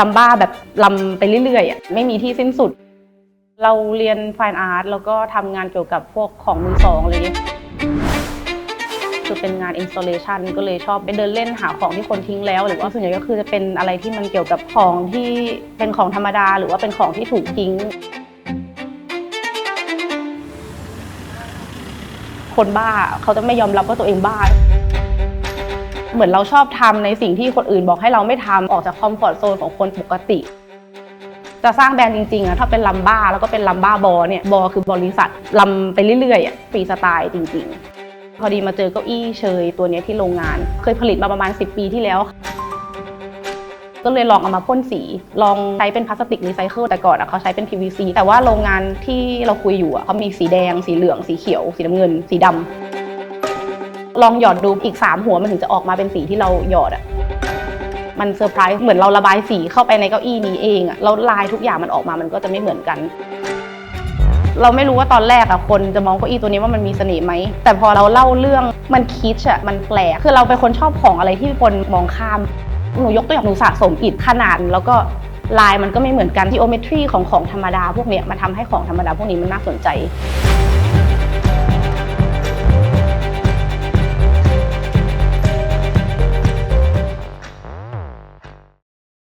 ลำบ้าแบบลำไปเรื่อยๆไม่มีที่สิ้นสุด เราเรียนไฟน์อาร์ตแล้วก็ทำงานเกี่ยวกับพวกของมือสองอะไรอย่างเงี้ยคือเป็นงาน installation ก็เลยชอบไปเดินเล่นหาของที่คนทิ้งแล้ว หรือว่าส่วนใหญ่ก็คือจะเป็นอะไรที่มันเกี่ยวกับของที่เป็นของธรรมดา หรือว่าเป็นของที่ถูกทิ้ง คนบ้าเขาจะไม่ยอมรับว่าตัวเองบ้า เหมือนเราชอบทำในสิ่งที่คนอื่นบอกให้เราไม่ทำออกจากคอมฟอร์ทโซนของคนปกติ จะสร้างแบรนด์จริงๆอะถ้าเป็นลัมบ้าแล้วก็เป็นลัมบ้าบอเนี่ยบอคือบริษัทลำไปเรื่อยๆอะฟรีสไตล์จริง ๆ พอดีมาเจอเก้าอี้เชยตัวนี้ที่โรงงาน เคยผลิตมาประมาณ 10 ปีที่แล้วก็เลยลองเอามาพ่นสี ลองใช้เป็นพลาสติกรีไซเคิลแต่ก่อนอะเขาใช้เป็น PVC แต่ว่าโรงงานที่เราคุยอยู่อะเขามีสีแดง สีเหลือง สีเขียว สีน้ำเงิน สีดำ ลองหยอดดูอีก 3 หัวมันถึงจะออกมาเป็นสีที่เราหยอดอะมันเซอร์ไพรส์เหมือนเราระบายสีเข้าไปในเก้าอี้นี้เองอะแล้วลายทุกอย่างมันออกมามันก็จะไม่เหมือนกัน เราไม่รู้ว่าตอนแรกอะคนจะมองเก้าอี้ตัวนี้ว่ามันมีเสน่ห์ไหมแต่พอเราเล่าเรื่องมันคิดอะมันแปลกคือเราเป็นคนชอบของอะไรที่คนมองข้ามหนูยกตัวอย่างหนูสะสมอิฐขนาดแล้วก็ลายมันก็ไม่เหมือนกัน geometry ของของธรรมดาพวกเนี้ยมันทำให้ของธรรมดาพวกนี้มันน่าสนใจ